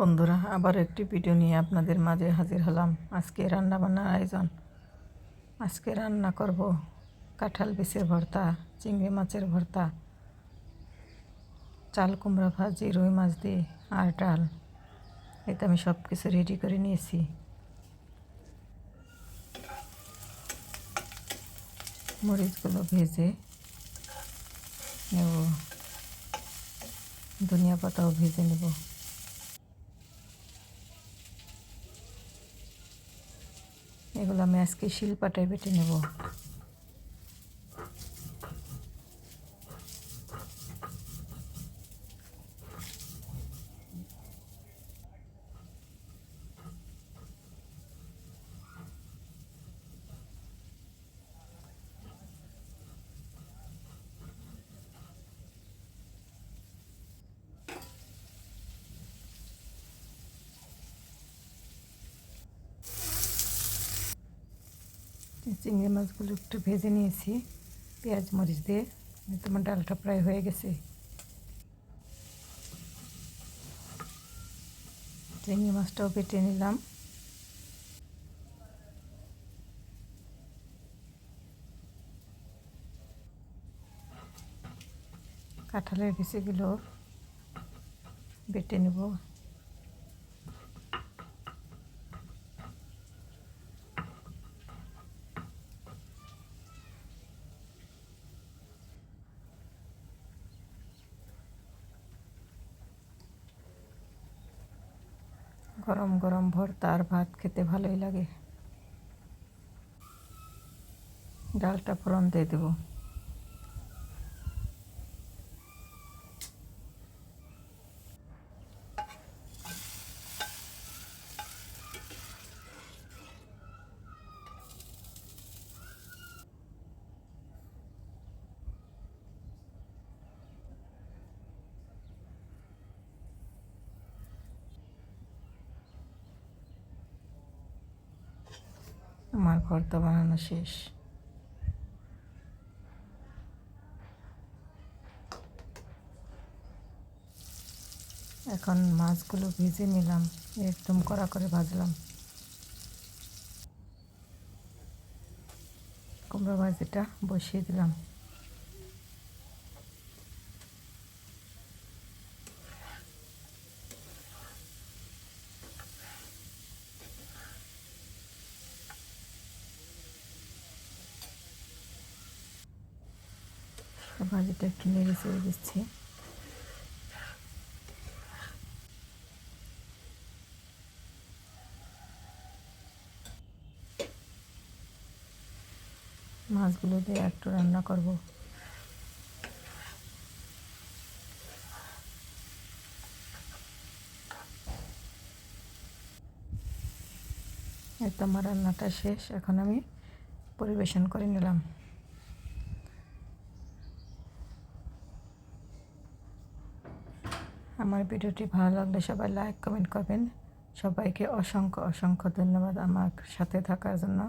বন্ধুরা, আবার একটি ভিডিও নিয়ে আপনাদের মাঝে হাজির হলাম। আজকে রান্না বান্নার আয়োজন। আজকে রান্না করব কাঁঠাল বিচের ভর্তা, চিংড়ি মাছের ভর্তা, চাল কুমড়া ভাজি, রুই মাছ দিয়ে, আর ডাল। এতে আমি সব কিছু রেডি করে নিয়েছি। মরিচগুলো ভেজে নেব। ধনিয়া পাতাও ভেজে নেব। এগুলো আমি আজকে শিল্পাটায় বেটে নেব। চিংড়ি মাছগুলো একটু ভেজে নিয়েছি, পেঁয়াজ মরিচ দিয়ে। তোমার ডালটা প্রায় হয়ে গেছে। চিংড়ি মাছটাও কেটে নিলাম। কাঁঠালের বিচিগুলো বেটে নেব। গরম গরম ভর্তা আর ভাত খেতে ভালোই লাগে। ডালটা ফোড়ন দিয়ে দেবো। আমার ভর্তা বানানো শেষ। এখন মাছগুলো ভেজে নিলাম, একদম কড়া করে ভাজলাম। কুমড়ো ভাজিটা বসিয়ে দিলাম। ভাজিটা একটু নেড়ে চেড়ে দিচ্ছি মাছগুলো দিয়ে একটু রান্না করব এই তো আমার রান্নাটা শেষ এখন আমি পরিবেশন করে নিলাম আমার ভিডিওটি ভালো লাগলে সবাই লাইক কমেন্ট করবেন। সবাইকে অসংখ্য অসংখ্য ধন্যবাদ আমার সাথে থাকার জন্য।